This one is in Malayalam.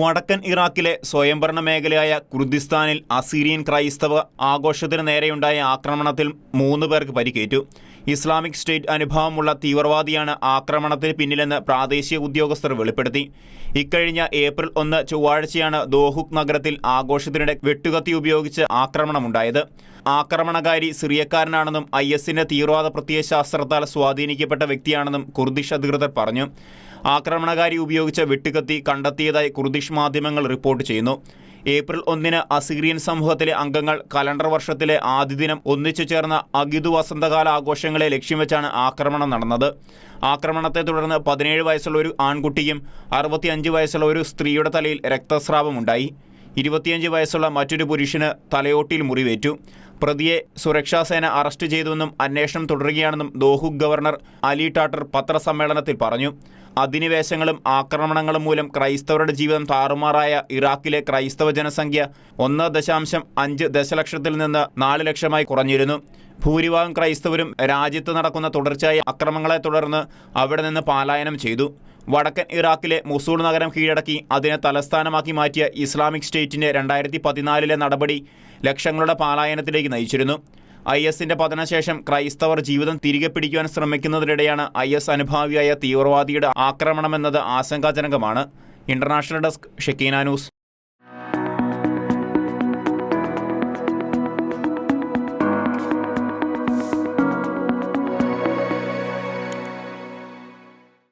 വടക്കൻ ഇറാഖിലെ സ്വയംഭരണ മേഖലയായ കുർദിസ്ഥാനിൽ അസീരിയൻ ക്രൈസ്തവ ആഘോഷത്തിന് നേരെയുണ്ടായ ആക്രമണത്തിൽ മൂന്ന് പേർക്ക് പരിക്കേറ്റു. ഇസ്ലാമിക് സ്റ്റേറ്റ് അനുഭവമുള്ള തീവ്രവാദിയാണ് ആക്രമണത്തിന് പിന്നിലെന്ന് പ്രാദേശിക ഉദ്യോഗസ്ഥർ വെളിപ്പെടുത്തി. ഇക്കഴിഞ്ഞ ഏപ്രിൽ ഒന്ന് ചൊവ്വാഴ്ചയാണ് ദോഹുക് നഗരത്തിൽ ആഘോഷത്തിനിടെ വെട്ടുകത്തി ഉപയോഗിച്ച് ആക്രമണമുണ്ടായത്. ആക്രമണകാരി സിറിയക്കാരനാണെന്നും ഐ എസിന്റെ തീവ്രവാദ പ്രത്യയശാസ്ത്രത്താൽ സ്വാധീനിക്കപ്പെട്ട വ്യക്തിയാണെന്നും കുർദിഷ് അധികൃതർ പറഞ്ഞു. ആക്രമണകാരി ഉപയോഗിച്ച വെട്ടുകത്തി കണ്ടെത്തിയതായി കുർദിഷ് മാധ്യമങ്ങൾ റിപ്പോർട്ട് ചെയ്യുന്നു. ഏപ്രിൽ ഒന്നിന് അസിഗ്രിയൻ സമൂഹത്തിലെ അംഗങ്ങൾ കലണ്ടർ വർഷത്തിലെ ആദ്യ ദിനം ഒന്നിച്ചു ചേർന്ന അഗിതു വസന്തകാല ആഘോഷങ്ങളെ ലക്ഷ്യം വെച്ചാണ് ആക്രമണം നടന്നത്. ആക്രമണത്തെ തുടർന്ന് പതിനേഴ് വയസ്സുള്ള ഒരു ആൺകുട്ടിയും അറുപത്തിയഞ്ച് വയസ്സുള്ള ഒരു സ്ത്രീയുടെ തലയിൽ രക്തസ്രാവമുണ്ടായി. ഇരുപത്തിയഞ്ച് വയസ്സുള്ള മറ്റൊരു പുരുഷന് തലയോട്ടിയിൽ മുറിവേറ്റു. പ്രതിയെ സുരക്ഷാസേന അറസ്റ്റ് ചെയ്തുവെന്നും അന്വേഷണം തുടരുകയാണെന്നും ദോഹു ഗവർണർ അലി ടാട്ടർ പത്രസമ്മേളനത്തിൽ പറഞ്ഞു. അധിനിവേശങ്ങളും ആക്രമണങ്ങളും മൂലം ക്രൈസ്തവരുടെ ജീവിതം താറുമാറായ ഇറാഖിലെ ക്രൈസ്തവ ജനസംഖ്യ ഒന്ന് ദശാംശം അഞ്ച് ദശലക്ഷത്തിൽ നിന്ന് നാല് ലക്ഷമായി കുറഞ്ഞിരുന്നു. ഭൂരിഭാഗം ക്രൈസ്തവരും രാജ്യത്ത് നടക്കുന്ന തുടർച്ചയായ അക്രമങ്ങളെ തുടർന്ന് അവിടെ നിന്ന് പലായനം ചെയ്തു. വടക്കൻ ഇറാഖിലെ മുസൂൾ നഗരം കീഴടക്കി അതിനെ തലസ്ഥാനമാക്കി മാറ്റിയ ഇസ്ലാമിക് സ്റ്റേറ്റിന്റെ രണ്ടായിരത്തി പതിനാലിലെ നടപടി ലക്ഷങ്ങളുടെ പാലായനത്തിലേക്ക് നയിച്ചിരുന്നു. ഐ എസിന്റെ പതനശേഷം ക്രൈസ്തവർ ജീവിതം തിരികെ പിടിക്കുവാൻ ശ്രമിക്കുന്നതിനിടെയാണ് ഐ എസ് അനുഭാവിയായ തീവ്രവാദിയുടെ ആക്രമണമെന്നത് ആശങ്കാജനകമാണ്. International desk Shekeena news.